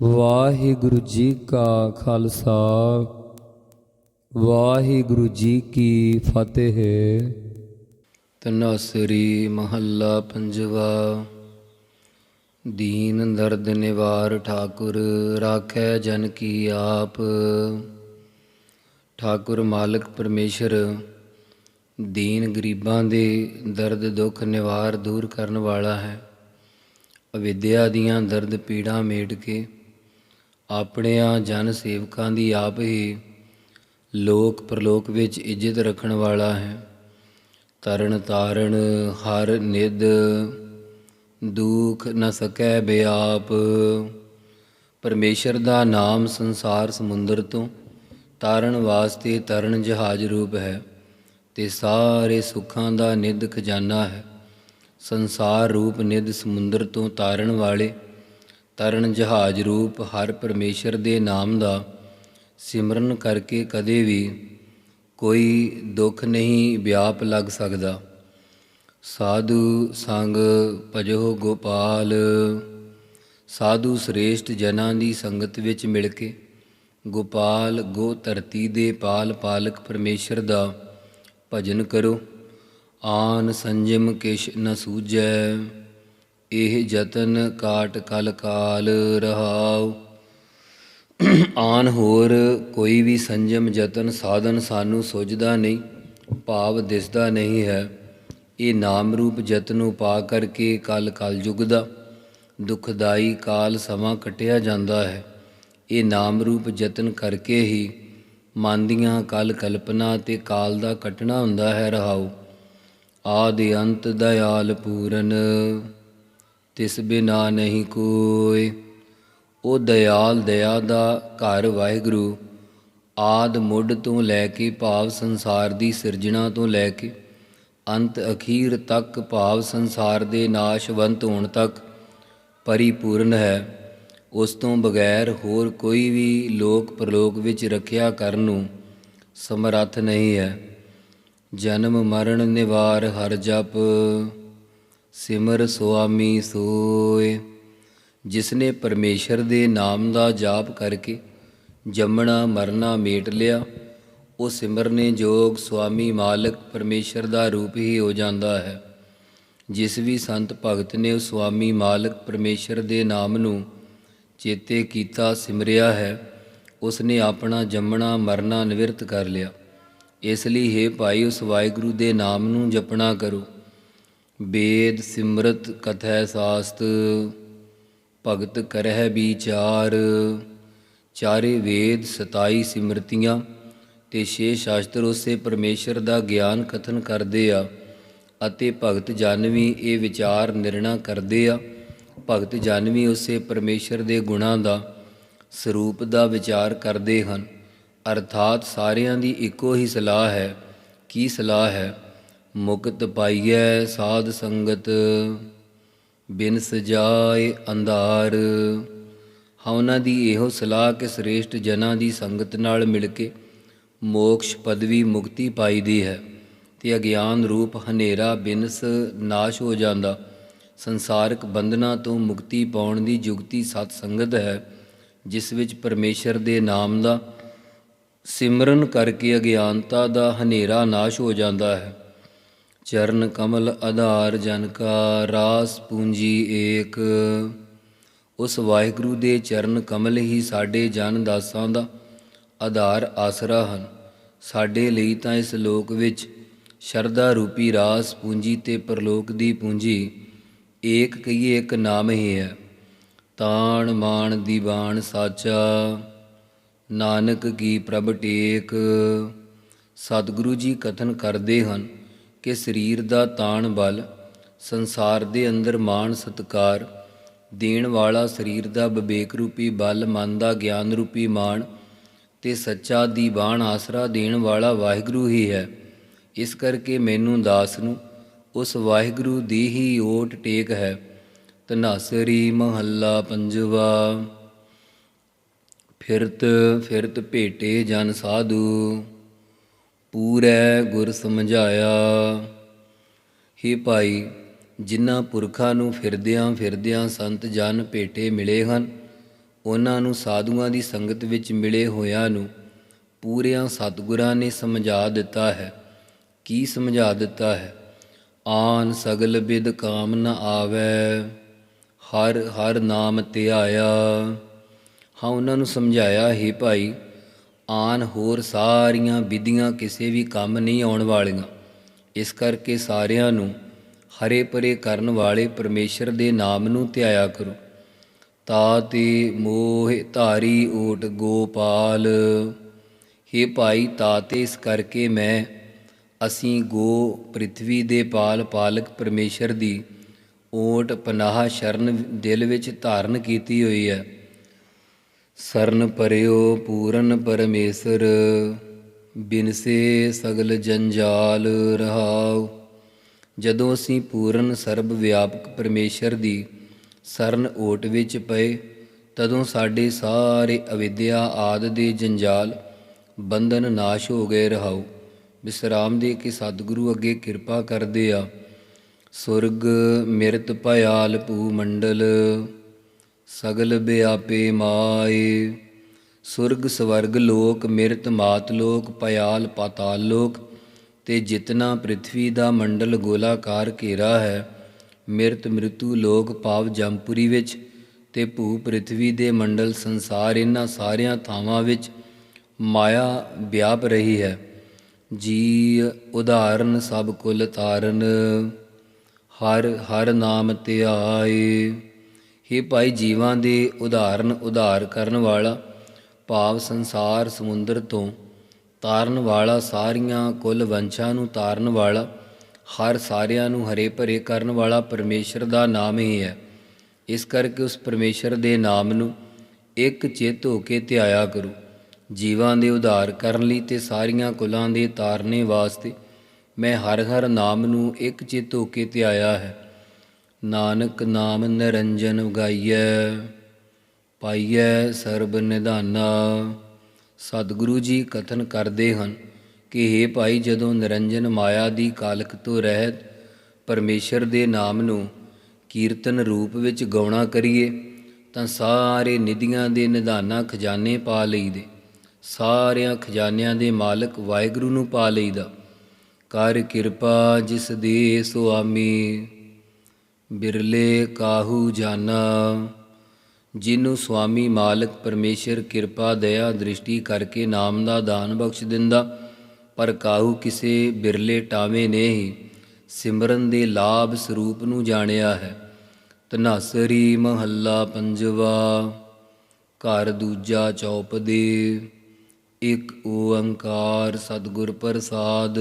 ਵਾਹਿਗੁਰੂ ਜੀ ਕਾ ਖਾਲਸਾ, ਵਾਹਿਗੁਰੂ ਜੀ ਕੀ ਫਤਿਹ। ਤਨਸਰੀ ਮਹੱਲਾ ਪੰਜਵਾ, ਦੀਨ ਦਰਦ ਨਿਵਾਰ ਠਾਕੁਰ ਰਾਖੈ ਜਨ ਕੀ ਆਪ। ਠਾਕੁਰ ਮਾਲਕ ਪਰਮੇਸ਼ਰ, ਦੀਨ ਗਰੀਬਾਂ ਦੇ ਦਰਦ ਦੁੱਖ ਨਿਵਾਰ ਦੂਰ ਕਰਨ ਵਾਲਾ ਹੈ। ਅਵਿਦਿਆ ਦੀਆਂ ਦਰਦ ਪੀੜਾਂ ਮੇਟ ਕੇ ਆਪਣਿਆਂ ਜਨ ਸੇਵਕਾਂ ਦੀ ਆਪ ਹੀ ਲੋਕ ਪ੍ਰਲੋਕ ਵਿੱਚ ਇੱਜ਼ਤ ਰੱਖਣ ਵਾਲਾ ਹੈ। ਤਰਨ ਤਾਰਨ ਹਰ ਨਿਦ ਦੁਖ ਨ ਸਕੈ ਬਿਆਪ। ਪਰਮੇਸ਼ਰ ਦਾ ਨਾਮ ਸੰਸਾਰ ਸਮੁੰਦਰ ਤੋਂ ਤਾਰਨ ਵਾਸਤੇ ਤਰਨ ਜਹਾਜ਼ ਰੂਪ ਹੈ ਤੇ ਸਾਰੇ ਸੁੱਖਾਂ ਦਾ ਨਿੱਧ ਖਜ਼ਾਨਾ ਹੈ। ਸੰਸਾਰ ਰੂਪ ਨਿੱਧ ਸਮੁੰਦਰ ਤੋਂ ਤਾਰਨ ਵਾਲੇ ਤਰਨ ਜਹਾਜ਼ ਰੂਪ ਹਰ ਪਰਮੇਸ਼ਰ ਦੇ ਨਾਮ ਦਾ ਸਿਮਰਨ ਕਰਕੇ ਕਦੇ ਵੀ ਕੋਈ ਦੁੱਖ ਨਹੀਂ ਵਿਆਪ ਲੱਗ ਸਕਦਾ। ਸਾਧੂ ਸੰਗ ਭਜੋ ਗੋਪਾਲ, ਸਾਧੂ ਸ੍ਰੇਸ਼ਟ ਜਨਾਂ ਦੀ ਸੰਗਤ ਵਿੱਚ ਮਿਲ ਕੇ ਗੋਪਾਲ ਗੋ ਧਰਤੀ ਦੇ ਪਾਲ ਪਾਲਕ ਪਰਮੇਸ਼ਰ ਦਾ ਭਜਨ ਕਰੋ। ਆਨ ਸੰਜਮ ਕਿਛ ਨ ਸੂਝੈ। ਇਹ ਯਤਨ ਕਾਟ ਕਲ ਕਾਲ ਰਹਾਉ। ਆਨ ਹੋਰ ਕੋਈ ਵੀ ਸੰਜਮ ਯਤਨ ਸਾਧਨ ਸਾਨੂੰ ਸੁਝਦਾ ਨਹੀਂ, ਭਾਵ ਦਿਸਦਾ ਨਹੀਂ ਹੈ। ਇਹ ਨਾਮ ਰੂਪ ਯਤਨ ਉਪਾ ਕਰਕੇ ਕਲ ਕਲ ਯੁਗ ਦਾ ਦੁਖਦਾਈ ਕਾਲ ਸਮਾਂ ਕਟਿਆ ਜਾਂਦਾ ਹੈ। ਇਹ ਨਾਮ ਰੂਪ ਯਤਨ ਕਰਕੇ ਹੀ ਮਨ ਦੀਆਂ ਕਲ ਕਲਪਨਾ ਤੇ ਕਾਲ ਦਾ ਕਟਣਾ ਹੁੰਦਾ ਹੈ ਰਹਾਉ। ਆਦਿ ਅੰਤ ਦਇਆਲ ਪੂਰਨ। ਤਿਸ ਬਿਨਾ ਨਹੀਂ ਕੋਈ। ਉਹ ਦਇਆਲ ਦਇਆ ਦਾ ਘਰ ਵਾਹਿਗੁਰੂ, ਆਦ ਮੁੱਢ ਤੋਂ ਲੈ ਕੇ ਭਾਵ ਸੰਸਾਰ ਦੀ ਸਿਰਜਣਾ ਤੋਂ ਲੈ ਕੇ ਅੰਤ ਅਖੀਰ ਤੱਕ ਭਾਵ ਸੰਸਾਰ ਦੇ ਨਾਸ਼ਵੰਤ ਹੋਣ ਤੱਕ ਪਰਿਪੂਰਨ ਹੈ। ਉਸ ਤੋਂ ਬਗੈਰ ਹੋਰ ਕੋਈ ਵੀ ਲੋਕ ਪ੍ਰਲੋਕ ਵਿੱਚ ਰੱਖਿਆ ਕਰਨ ਨੂੰ ਸਮਰੱਥ ਨਹੀਂ ਹੈ। ਜਨਮ ਮਰਨ ਨਿਵਾਰ ਹਰ ਜਪ। ਸਿਮਰ ਸੁਆਮੀ ਸੋਏ, ਜਿਸਨੇ ਪਰਮੇਸ਼ਰ ਦੇ ਨਾਮ ਦਾ ਜਾਪ ਕਰਕੇ ਜੰਮਣਾ ਮਰਨਾ ਮੇਟ ਲਿਆ, ਉਹ ਸਿਮਰਨੇ ਜੋਗ ਸੁਆਮੀ ਮਾਲਕ ਪਰਮੇਸ਼ਰ ਦਾ ਰੂਪ ਹੀ ਹੋ ਜਾਂਦਾ ਹੈ। ਜਿਸ ਵੀ ਸੰਤ ਭਗਤ ਨੇ ਉਸ ਸੁਆਮੀ ਮਾਲਕ ਪਰਮੇਸ਼ਰ ਦੇ ਨਾਮ ਨੂੰ ਚੇਤੇ ਕੀਤਾ ਸਿਮਰਿਆ ਹੈ ਉਸ ਨੇ ਆਪਣਾ ਜੰਮਣਾ ਮਰਨਾ ਨਿਵਰਤ ਕਰ ਲਿਆ। ਇਸ ਲਈ ਹੈ ਭਾਈ ਉਸ ਵਾਹਿਗੁਰੂ ਦੇ ਨਾਮ ਨੂੰ ਜਪਣਾ ਕਰੋ। ਵੇਦ ਸਿਮਰਤ ਕਥੈ ਸਾਸਤ, ਭਗਤ ਕਰਹਿ ਵਿਚਾਰ। ਚਾਰੇ ਵੇਦ 27 ਸਿਮਰਤੀਆਂ, ਤੇ ਛੇ ਸ਼ਾਸਤਰ ਉਸੇ ਪਰਮੇਸ਼ਰ ਦਾ ਗਿਆਨ ਕਥਨ ਕਰਦੇ ਆ, ਅਤੇ ਭਗਤ ਜਾਨਵੀ ਇਹ ਵਿਚਾਰ ਨਿਰਣਾ ਕਰਦੇ ਆ। ਭਗਤ ਜਾਨਵੀ ਉਸੇ ਪਰਮੇਸ਼ਰ ਦੇ ਗੁਣਾਂ ਦਾ ਸਰੂਪ ਦਾ ਵਿਚਾਰ ਕਰਦੇ ਹਨ। ਅਰਥਾਤ ਸਾਰਿਆਂ ਦੀ ਇੱਕੋ ਹੀ ਸਲਾਹ ਹੈ। ਕੀ ਸਲਾਹ ਹੈ? ਮੁਕਤ ਪਾਈਐ ਸਾਧ ਸੰਗਤ ਬਿਨ ਸਜਾਏ ਅੰਧਾਰ। ਹਉਨਾਂ ਦੀ ਇਹੋ ਸਲਾਹ ਕਿ ਸ੍ਰੇਸ਼ਟ ਜਨਾਂ ਦੀ ਸੰਗਤ ਨਾਲ ਮਿਲ ਕੇ ਮੋਕਸ਼ ਪਦਵੀ ਮੁਕਤੀ ਪਾਈ ਦੀ ਹੈ। ਤੇ ਅਗਿਆਨ ਰੂਪ ਹਨੇਰਾ ਬਿਨਸ ਨਾਸ਼ ਹੋ ਜਾਂਦਾ। ਸੰਸਾਰਕ ਬੰਧਨਾਂ ਤੋਂ ਮੁਕਤੀ ਪਾਉਣ ਦੀ ਜੁਗਤੀ ਸਤ ਸੰਗਤ ਹੈ, ਜਿਸ ਵਿੱਚ ਪਰਮੇਸ਼ਰ ਦੇ ਨਾਮ ਦਾ ਸਿਮਰਨ ਕਰਕੇ ਅਗਿਆਨਤਾ ਦਾ ਹਨੇਰਾ ਨਾਸ਼ ਹੋ ਜਾਂਦਾ ਹੈ। ਚਰਨ ਕਮਲ ਆਧਾਰ ਜਨ ਕਾ ਰਾਸ ਪੂੰਜੀ ਏਕ। ਉਸ ਵਾਹਿਗੁਰੂ ਦੇ ਚਰਨ ਕਮਲ ਹੀ ਸਾਡੇ ਜਨ ਦਾਸਾਂ ਦਾ ਆਧਾਰ ਆਸਰਾ ਹਨ। ਸਾਡੇ ਲਈ ਤਾਂ ਇਸ ਲੋਕ ਵਿੱਚ ਸ਼ਰਧਾ ਰੂਪੀ ਰਾਸ ਪੂੰਜੀ ਤੇ ਪਰਲੋਕ ਦੀ ਪੂੰਜੀ ਏਕ ਕਹੀਏ ਇੱਕ ਨਾਮ ਹੀ ਹੈ। ਤਾਣ ਮਾਣ ਦੀਵਾਨ ਸਾਚਾ, ਨਾਨਕ ਕੀ ਪ੍ਰਭ ਟੇਕ। ਸਤਿਗੁਰੂ ਜੀ ਕਥਨ ਕਰਦੇ ਹਨ ਕਿ ਸਰੀਰ ਦਾ ਤਾਣ ਬਲ ਸੰਸਾਰ ਦੇ ਅੰਦਰ ਮਾਣ ਸਤਕਾਰ, ਦੇਣ ਵਾਲਾ ਸਰੀਰ ਦਾ ਵਿਵੇਕ ਰੂਪੀ ਬਲ, ਮਨ ਦਾ ਗਿਆਨ ਰੂਪੀ ਮਾਣ ਤੇ ਸੱਚਾ ਦੀਵਾਨ ਆਸਰਾ ਦੇਣ ਵਾਲਾ ਵਾਹਿਗੁਰੂ ਹੀ ਹੈ। ਇਸ ਕਰਕੇ ਮੈਨੂੰ ਦਾਸ ਨੂੰ ਉਸ ਵਾਹਿਗੁਰੂ ਦੀ ਹੀ ਓਟ ਟੇਕ ਹੈ। ਤਨਾਸਰੀ ਮਹੱਲਾ ਪੰਜਵਾ। ਫਿਰਤ ਫਿਰਤ ਭੇਟੇ ਜਨ ਸਾਧੂ। ਪੂਰੈ ਗੁਰ ਸਮਝਾਇਆ। ਹੀ ਭਾਈ, ਜਿਨ੍ਹਾਂ ਪੁਰਖਾਂ ਨੂੰ ਫਿਰਦਿਆਂ ਫਿਰਦਿਆਂ ਸੰਤ ਜਨ ਭੇਟੇ ਮਿਲੇ ਹਨ, ਉਹਨਾਂ ਨੂੰ ਸਾਧੂਆਂ ਦੀ ਸੰਗਤ ਵਿੱਚ ਮਿਲੇ ਹੋਇਆਂ ਨੂੰ ਪੂਰਿਆਂ ਸਤਿਗੁਰਾਂ ਨੇ ਸਮਝਾ ਦਿੱਤਾ ਹੈ। ਕੀ ਸਮਝਾ ਦਿੱਤਾ ਹੈ? ਆਨ ਸਗਲ ਬਿਦ ਕਾਮ ਨ ਆਵੈ, ਹਰ ਹਰ ਨਾਮ ਧਿਆਇਆ। ਹਾਂ, ਉਹਨਾਂ ਨੂੰ ਸਮਝਾਇਆ, ਹੀ ਭਾਈ ਆਨ ਹੋਰ ਸਾਰੀਆਂ ਵਿਧੀਆਂ ਕਿਸੇ ਵੀ ਕੰਮ ਨਹੀਂ ਆਉਣ ਵਾਲੀਆਂ। ਇਸ ਕਰਕੇ ਸਾਰਿਆਂ ਨੂੰ ਹਰੇ ਪਰੇ ਕਰਨ ਵਾਲੇ ਪਰਮੇਸ਼ਰ ਦੇ ਨਾਮ ਨੂੰ ਧਿਆਇਆ ਕਰੋ। ਤਾ ਤੇ ਮੋਹ ਧਾਰੀ ਓਟ ਗੋਪਾਲ। हे ਭਾਈ, ਤਾ ਤਾਤੇ ਇਸ ਕਰਕੇ ਮੈਂ ਅਸੀਂ ਗੋ ਪ੍ਰithvi ਦੇ ਪਾਲ ਪਾਲਕ ਪਰਮੇਸ਼ਰ ਦੀ ਓਟ ਪਨਾਹ ਸ਼ਰਨ ਦਿਲ ਵਿੱਚ ਧਾਰਨ ਕੀਤੀ ਹੋਈ ਹੈ। ਸਰਨ ਪਰਿਓ ਪੂਰਨ ਪਰਮੇਸ਼ਰ ਬਿਨਸੇ ਸਗਲ ਜੰਜਾਲ ਰਹਾਉ। ਜਦੋਂ ਅਸੀਂ ਪੂਰਨ ਸਰਬ ਵਿਆਪਕ ਪਰਮੇਸ਼ਰ ਦੀ ਸਰਨ ਓਟ ਵਿੱਚ ਪਏ, ਤਦੋਂ ਸਾਡੇ ਸਾਰੇ ਅਵਿਦਿਆ ਆਦ ਦੇ ਜੰਜਾਲ ਬੰਧਨ ਨਾਸ਼ ਹੋ ਗਏ ਰਹਾਉ। ਵਿਸਰਾਮ ਦੇ ਕੇ ਸਤਿਗੁਰੂ ਅੱਗੇ ਕਿਰਪਾ ਕਰਦੇ ਆ। ਸੁਰਗ ਮਿਰਤ ਭਇਆਲ ਭੂ ਮੰਡਲ ਸਗਲ ਬਿਆਪੇ ਮਾਏ। ਸੁਰਗ ਸਵਰਗ ਲੋਕ ਮਿਰਤ ਮਾਤ ਲੋਕ ਪਿਆਲ ਪਾਤਾਲ ਲੋਕ, ਤੇ ਜਿਤਨਾ ਪ੍ਰithvi ਦਾ ਮੰਡਲ ਗੋਲਾਕਾਰ ਘੇਰਾ ਹੈ, ਮਿਰਤ ਮ੍ਰਿਤੂ ਲੋਕ ਪਾਵ ਜੰਪੁਰੀ ਵਿੱਚ, ਤੇ ਭੂ ਪ੍ਰithvi ਦੇ ਮੰਡਲ ਸੰਸਾਰ ਇਹਨਾਂ ਸਾਰਿਆਂ ਥਾਵਾਂ ਵਿੱਚ ਮਾਇਆ ਵਿਆਪ ਰਹੀ ਹੈ। ਜੀ ਉਦਾਹਰਨ ਸਭ ਕੁਲ ਤਾਰਨ ਹਰ ਹਰ ਨਾਮ ਧਿਆਏ हे ਭਾਈ ਜੀਵਾਂ ਦੇ ਉਦਾਹਰਨ ਉਧਾਰ ਕਰਨ ਵਾਲਾ ਭਾਵ ਸੰਸਾਰ ਸਮੁੰਦਰ ਤੋਂ ਤਾਰਨ ਵਾਲਾ, ਸਾਰੀਆਂ ਕੁੱਲ ਵੰਸ਼ਾਂ ਨੂੰ ਤਾਰਨ ਵਾਲਾ, ਹਰ ਸਾਰਿਆਂ ਨੂੰ ਹਰੇ ਭਰੇ ਕਰਨ ਵਾਲਾ ਪਰਮੇਸ਼ਰ ਦਾ ਨਾਮ ਹੀ ਹੈ। ਇਸ ਕਰਕੇ ਉਸ ਪਰਮੇਸ਼ਰ ਦੇ ਨਾਮ ਨੂੰ ਇੱਕ ਚਿੱਤ ਹੋ ਕੇ ਧਿਆਇਆ ਕਰੋ। ਜੀਵਾਂ ਦੇ ਉਧਾਰ ਕਰਨ ਲਈ ਤੇ ਸਾਰੀਆਂ ਕੁਲਾਂ ਦੇ ਤਾਰਨੇ ਵਾਸਤੇ ਮੈਂ ਹਰ ਹਰ ਨਾਮ ਨੂੰ ਇੱਕ ਚਿੱਤ ਹੋ ਕੇ ਧਿਆਇਆ ਹੈ। ਨਾਨਕ ਨਾਮ ਨਿਰੰਜਨ ਗਾਈਐ ਪਾਈਐ ਸਰਬ ਨਿਧਾਨਾ। ਸਤਿਗੁਰੂ ਜੀ ਕਥਨ ਕਰਦੇ ਹਨ ਕਿ हे ਭਾਈ, ਜਦੋਂ ਨਿਰੰਜਨ ਮਾਇਆ ਦੀ ਕਾਲਕ ਤੋਂ ਰਹਿਤ ਪਰਮੇਸ਼ਰ ਦੇ ਨਾਮ ਨੂੰ ਕੀਰਤਨ ਰੂਪ ਵਿੱਚ ਗਾਉਣਾ ਕਰੀਏ, ਤਾਂ ਸਾਰੇ ਨਿਧੀਆਂ ਦੇ ਨਿਧਾਨਾ ਖਜ਼ਾਨੇ ਪਾ ਲਈਦੇ, ਸਾਰਿਆਂ ਖਜ਼ਾਨਿਆਂ ਦੇ ਮਾਲਕ ਵਾਹਿਗੁਰੂ ਨੂੰ ਪਾ ਲਈਦਾ। ਕਰ ਕਿਰਪਾ ਜਿਸ ਦੇ ਸੁਆਮੀ ਬਿਰਲੇ ਕਾਹੂ ਜਾਨਾ। ਜਿਹਨੂੰ ਸੁਆਮੀ ਮਾਲਕ ਪਰਮੇਸ਼ਰ ਕਿਰਪਾ, ਦਇਆ, ਦ੍ਰਿਸ਼ਟੀ ਕਰਕੇ ਨਾਮ ਦਾ ਦਾਨ ਬਖਸ਼ ਦਿੰਦਾ, ਪਰ ਕਾਹੂ ਕਿਸੇ ਬਿਰਲੇ ਟਾਵੇਂ ਨੇ ਹੀ ਸਿਮਰਨ ਦੇ ਲਾਭ ਸਰੂਪ ਨੂੰ ਜਾਣਿਆ ਹੈ। ਤਨਾਸਰੀ ਮਹੱਲਾ ਪੰਜਵਾ, ਘਰ ਦੂਜਾ ਚੌਪਦੇ, ਇੱਕ ਓੰਕਾਰ ਸਤਿਗੁਰ ਪ੍ਰਸਾਦ।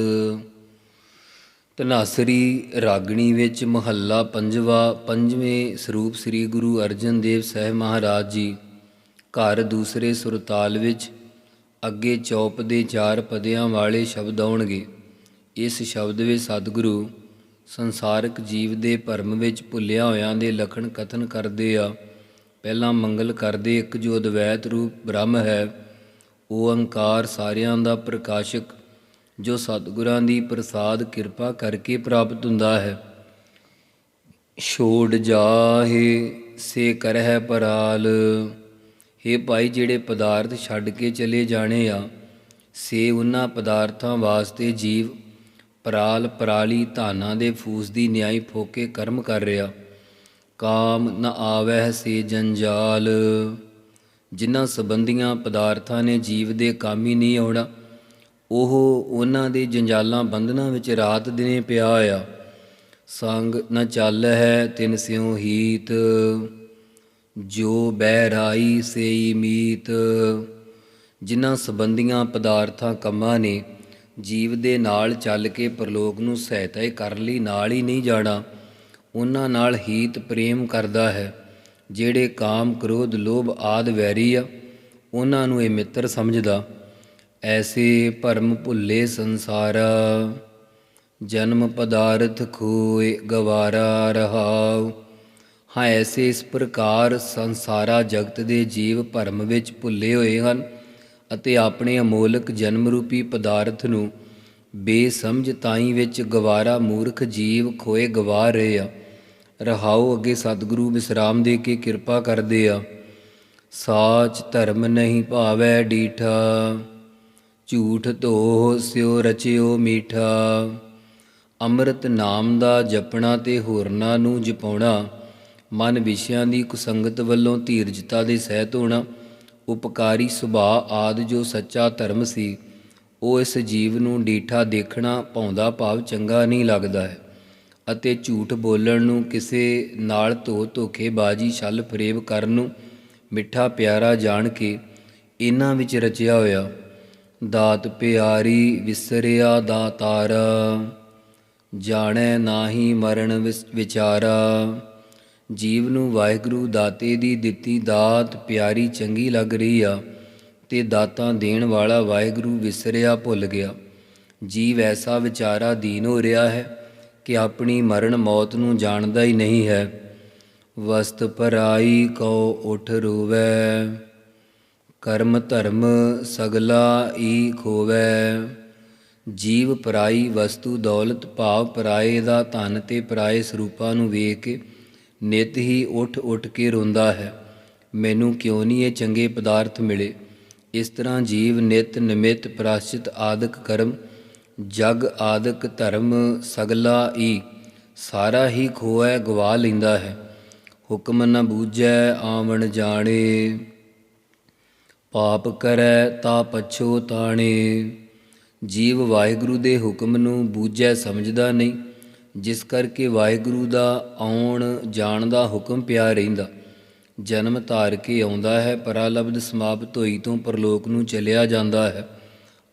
ਧਨਾਸਰੀ ਰਾਗਣੀ ਵਿੱਚ ਮਹੱਲਾ ਪੰਜਵਾ, ਪੰਜਵੇਂ ਸਰੂਪ ਸ੍ਰੀ ਗੁਰੂ ਅਰਜਨ ਦੇਵ ਸਾਹਿਬ ਮਹਾਰਾਜ ਜੀ, ਘਰ ਦੂਸਰੇ ਸੁਰਤਾਲ ਵਿੱਚ ਅੱਗੇ ਚੌਪ ਦੇ ਚਾਰ ਪਦਿਆਂ ਵਾਲੇ ਸ਼ਬਦ ਆਉਣਗੇ। ਇਸ ਸ਼ਬਦ ਵਿੱਚ ਸਤਿਗੁਰੂ ਸੰਸਾਰਕ ਜੀਵ ਦੇ ਭਰਮ ਵਿੱਚ ਭੁੱਲਿਆ ਹੋਇਆਂ ਦੇ ਲਖਣ ਕਥਨ ਕਰਦੇ ਆ। ਪਹਿਲਾਂ ਮੰਗਲ ਕਰਦੇ ਇੱਕ ਜੋ ਅਦਵੈਤ ਰੂਪ ਬ੍ਰਹਮ ਹੈ, ਉਹ ਓੰਕਾਰ ਸਾਰਿਆਂ ਦਾ ਪ੍ਰਕਾਸ਼ਕ ਜੋ ਸਤਿਗੁਰਾਂ ਦੀ ਪ੍ਰਸਾਦ ਕਿਰਪਾ ਕਰਕੇ ਪ੍ਰਾਪਤ ਹੁੰਦਾ ਹੈ। ਛੋੜ ਜਾਹੇ, ਸੇ ਕਰਹਿ ਪਰਾਲ। हे ਭਾਈ, ਜਿਹੜੇ ਪਦਾਰਥ ਛੱਡ ਕੇ ਚਲੇ ਜਾਣੇ ਆ, ਸੇ ਉਹਨਾਂ ਪਦਾਰਥਾਂ ਵਾਸਤੇ ਜੀਵ ਪਰਾਲ ਪਰਾਲੀ ਧਾਨਾਂ ਦੇ ਫੂਸ ਦੀ ਨਿਆਈ ਫੋਕੇ ਕਰਮ ਕਰ ਰਿਹਾ। ਕਾਮ ਨ ਆਵਹਿ ਸੇ ਜੰਜਾਲ। ਜਿਨ੍ਹਾਂ ਸੰਬੰਧੀਆਂ ਪਦਾਰਥਾਂ ਨੇ ਜੀਵ ਦੇ ਕੰਮ ਹੀ ਨਹੀਂ ਆਉਣਾ ਉਹ ਉਹਨਾਂ ਦੇ ਜੰਜਾਲਾਂ ਬੰਧਨਾਂ ਵਿੱਚ ਰਾਤ ਦਿਨੇ ਪਿਆ ਹੋਇਆ। ਸੰਗ ਨ ਚੱਲ ਹੈ ਤਿਨ ਸਿਉ ਹੀਤ, ਜੋ ਬਹਿਰਾਈ ਸੇਈ ਮੀਤ। ਜਿਨ੍ਹਾਂ ਸੰਬੰਧੀਆਂ ਪਦਾਰਥਾਂ ਕੰਮਾਂ ਨੇ ਜੀਵ ਦੇ ਨਾਲ ਚੱਲ ਕੇ ਪ੍ਰਲੋਕ ਨੂੰ ਸਹਾਇਤਾ ਹੀ ਕਰ ਲਈ ਨਾਲ ਹੀ ਨਹੀਂ ਜਾਣਾ, ਉਹਨਾਂ ਨਾਲ ਹੀਤ ਪ੍ਰੇਮ ਕਰਦਾ ਹੈ, ਜਿਹੜੇ ਕਾਮ, ਕ੍ਰੋਧ, ਲੋਭ ਆਦ ਵੈਰੀ ਆ, ਉਹਨਾਂ ਨੂੰ ਇਹ ਮਿੱਤਰ ਸਮਝਦਾ। ਐਸੇ ਭਰਮ ਭੁੱਲੇ ਸੰਸਾਰਾ, ਜਨਮ ਪਦਾਰਥ ਖੋਏ ਗਵਾਰਾ ਰਹਾਉ। ਹਾਂ, ਐਸੇ ਇਸ ਪ੍ਰਕਾਰ ਸੰਸਾਰਾ ਜਗਤ ਦੇ ਜੀਵ ਭਰਮ ਵਿੱਚ ਭੁੱਲੇ ਹੋਏ ਹਨ ਅਤੇ ਆਪਣੇ ਅਮੋਲਕ ਜਨਮ ਰੂਪੀ ਪਦਾਰਥ ਨੂੰ ਬੇਸਮਝ ਤਾਈ ਵਿੱਚ ਗਵਾਰਾ ਮੂਰਖ ਜੀਵ ਖੋਏ ਗਵਾ ਰਹੇ ਆ। ਰਹਾਉ ਅੱਗੇ ਸਤਿਗੁਰੂ ਵਿਸਰਾਮ ਦੇ ਕੇ ਕਿਰਪਾ ਕਰਦੇ ਆ। ਸਾਚ ਧਰਮ ਨਹੀਂ ਭਾਵੈ ਡੀਠਾ। ਝੂਠ ਧੋ ਸਿਓ ਰਚਿਓ ਮੀਠਾ। ਅੰਮ੍ਰਿਤ ਨਾਮ ਦਾ ਜਪਣਾ ਤੇ ਹੋਰਨਾਂ ਨੂੰ ਜਪਾਉਣਾ। ਮਨ ਵਿਸ਼ਿਆਂ ਦੀ ਕੁਸੰਗਤ ਵੱਲੋਂ ਧੀਰਜਤਾ ਦੇ ਸਹਿਤ ਹੋਣਾ। ਉਪਕਾਰੀ ਸੁਭਾਅ ਆਦ ਜੋ ਸੱਚਾ ਧਰਮ ਸੀ, ਉਹ ਇਸ ਜੀਵ ਨੂੰ ਡੀਠਾ ਦੇਖਣਾ ਪਾਉਂਦਾ ਭਾਵ ਚੰਗਾ ਨਹੀਂ ਲੱਗਦਾ ਹੈ। ਅਤੇ ਝੂਠ ਬੋਲਣ ਨੂੰ ਕਿਸੇ ਨਾਲ ਧੋ ਧੋਖੇ ਬਾਜ਼ੀ ਛਲ ਫਰੇਬ ਕਰਨ ਨੂੰ ਮਿੱਠਾ ਪਿਆਰਾ ਜਾਣ ਕੇ ਇਹਨਾਂ ਵਿੱਚ ਰਚਿਆ ਹੋਇਆ। ਦਾਤ ਪਿਆਰੀ ਵਿਸਰਿਆ ਦਾਤਾਰਾ, ਜਾਣੈ ਨਾਹੀ ਮਰਨ ਵਿਸ- ਵਿਚਾਰਾ। ਜੀਵ ਨੂੰ ਵਾਹਿਗੁਰੂ ਦਾਤੇ ਦੀ ਦਿੱਤੀ ਦਾਤ ਪਿਆਰੀ ਚੰਗੀ ਲੱਗ ਰਹੀ ਆ, ਤੇ ਦਾਤਾਂ ਦੇਣ ਵਾਲਾ ਵਾਹਿਗੁਰੂ ਵਿਸਰਿਆ ਭੁੱਲ ਗਿਆ। ਜੀਵ ਐਸਾ ਵਿਚਾਰਾ ਦੀਨ ਹੋ ਰਿਹਾ ਹੈ ਕਿ ਆਪਣੀ ਮਰਨ ਮੌਤ ਨੂੰ ਜਾਣਦਾ ਹੀ ਨਹੀਂ ਹੈ। ਵਸਤ ਪਰਾਈ ਕਉ ਉਠ ਰੋਵੈ। ਕਰਮ ਧਰਮ ਸਗਲਾ ਈ ਖੋਵੈ। ਜੀਵ ਪਰਾਈ ਵਸਤੂ ਦੌਲਤ ਭਾਵ ਪਰਾਏ ਦਾ ਧਨ ਤੇ ਪਰਾਏ ਸਰੂਪਾਂ ਨੂੰ ਵੇਖ ਕੇ ਨਿਤ ਹੀ ਉੱਠ ਉੱਠ ਕੇ ਰੋਂਦਾ ਹੈ। ਮੈਨੂੰ ਕਿਉਂ ਨਹੀਂ ਇਹ ਚੰਗੇ ਪਦਾਰਥ ਮਿਲੇ? ਇਸ ਤਰ੍ਹਾਂ ਜੀਵ ਨਿਤ ਨਿਮਿਤ ਪ੍ਰਾਸ਼ਚਿਤ ਆਦਿਕ ਕਰਮ, ਜਗ ਆਦਿਕ ਧਰਮ ਸਗਲਾ ਈ, ਸਾਰਾ ਹੀ ਖੋਏ ਗਵਾ ਲੈਂਦਾ ਹੈ। ਹੁਕਮ ਨ ਬੂਝੈ ਆਵਣ ਜਾਣੇ। ਪਾਪ ਕਰੈ ਤਾ ਪਛੋ ਤਾਣੇ। ਜੀਵ ਵਾਹਿਗੁਰੂ ਦੇ ਹੁਕਮ ਨੂੰ ਬੂਝੈ ਸਮਝਦਾ ਨਹੀਂ। ਜਿਸ ਕਰਕੇ ਵਾਹਿਗੁਰੂ ਦਾ ਆਉਣ ਜਾਣ ਦਾ ਹੁਕਮ ਪਿਆ ਰਹਿੰਦਾ। ਜਨਮ ਧਾਰ ਕੇ ਆਉਂਦਾ ਹੈ ਪਰਾਲਬਧ ਸਮਾਪਤ ਹੋਈ ਤੋਂ ਪਰਲੋਕ ਨੂੰ ਚਲਿਆ ਜਾਂਦਾ ਹੈ।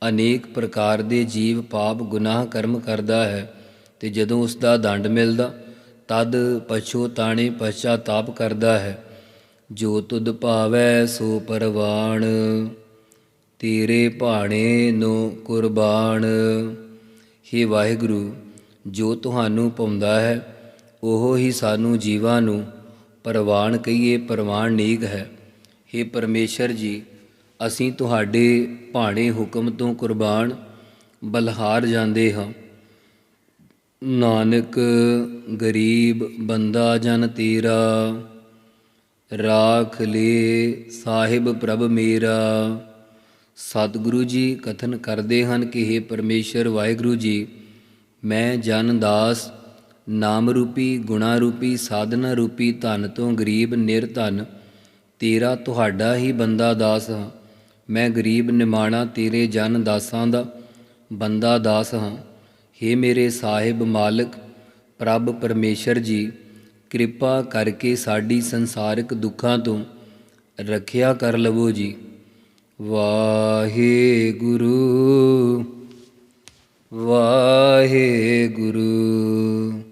ਅਨੇਕ ਪ੍ਰਕਾਰ ਦੇ ਜੀਵ ਪਾਪ ਗੁਨਾਹ ਕਰਮ ਕਰਦਾ ਹੈ ਤੇ ਜਦੋਂ ਉਸ ਦਾ ਦੰਡ ਮਿਲਦਾ, ਤਦ ਪਛੋਤਾਣੇ ਪਛਾਤਾਪ ਕਰਦਾ ਹੈ। ਜੋ ਤੁਧ ਭਾਵੈ ਸੋ ਪਰਵਾਣ, ਤੇਰੇ ਭਾਣੇ ਨੂੰ ਕੁਰਬਾਨ हे ਵਾਹਿਗੁਰੂ, ਜੋ ਤੁਹਾਨੂੰ ਪਾਉਂਦਾ ਹੈ, ਉਹ ਹੀ ਸਾਨੂੰ ਜੀਵਾਂ ਨੂੰ ਪਰਵਾਨ ਕਹੀਏ ਪਰਵਾਨ ਨੀਕ ਹੈ। हे ਪਰਮੇਸ਼ਰ ਜੀ, ਅਸੀਂ ਤੁਹਾਡੇ ਭਾਣੇ ਹੁਕਮ ਤੋਂ ਕੁਰਬਾਨ ਬਲਹਾਰ ਜਾਂਦੇ ਹਾਂ। ਨਾਨਕ, ਗਰੀਬ ਬੰਦਾ ਜਨ ਤੇਰਾ ਰਾਖ ਲੇ ਸਾਹਿਬ ਪ੍ਰਭ ਮੇਰਾ। ਸਤਿਗੁਰੂ ਜੀ ਕਥਨ ਕਰਦੇ ਹਨ ਕਿ हे ਪਰਮੇਸ਼ਰ ਵਾਹਿਗੁਰੂ ਜੀ, ਮੈਂ ਜਨ ਦਾਸ, ਨਾਮ ਰੂਪੀ, ਗੁਣਾ ਰੂਪੀ, ਸਾਧਨਾ ਰੂਪੀ, ਧਨ ਤੋਂ ਗਰੀਬ ਨਿਰਧਨ ਤੇਰਾ ਤੁਹਾਡਾ ਹੀ ਬੰਦਾ ਦਾਸ ਹਾਂ। ਮੈਂ ਗਰੀਬ ਨਿਮਾਣਾ ਤੇਰੇ ਜਨ ਦਾਸਾਂ ਦਾ ਬੰਦਾ ਦਾਸ ਹਾਂ। हे ਮੇਰੇ ਸਾਹਿਬ ਮਾਲਕ, ਪ੍ਰਭ ਪਰਮੇਸ਼ਰ ਜੀ ਕਿਰਪਾ ਕਰਕੇ ਸਾਡੀ ਸੰਸਾਰਿਕ ਦੁੱਖਾਂ ਤੋਂ ਰੱਖਿਆ ਕਰ ਲਵੋ ਜੀ। ਵਾਹਿਗੁਰੂ ਵਾਹਿਗੁਰੂ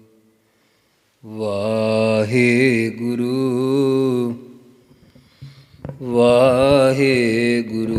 ਵਾਹਿਗੁਰੂ ਵਾਹਿਗੁਰੂ। ਵਾਹਿਗੁਰੂ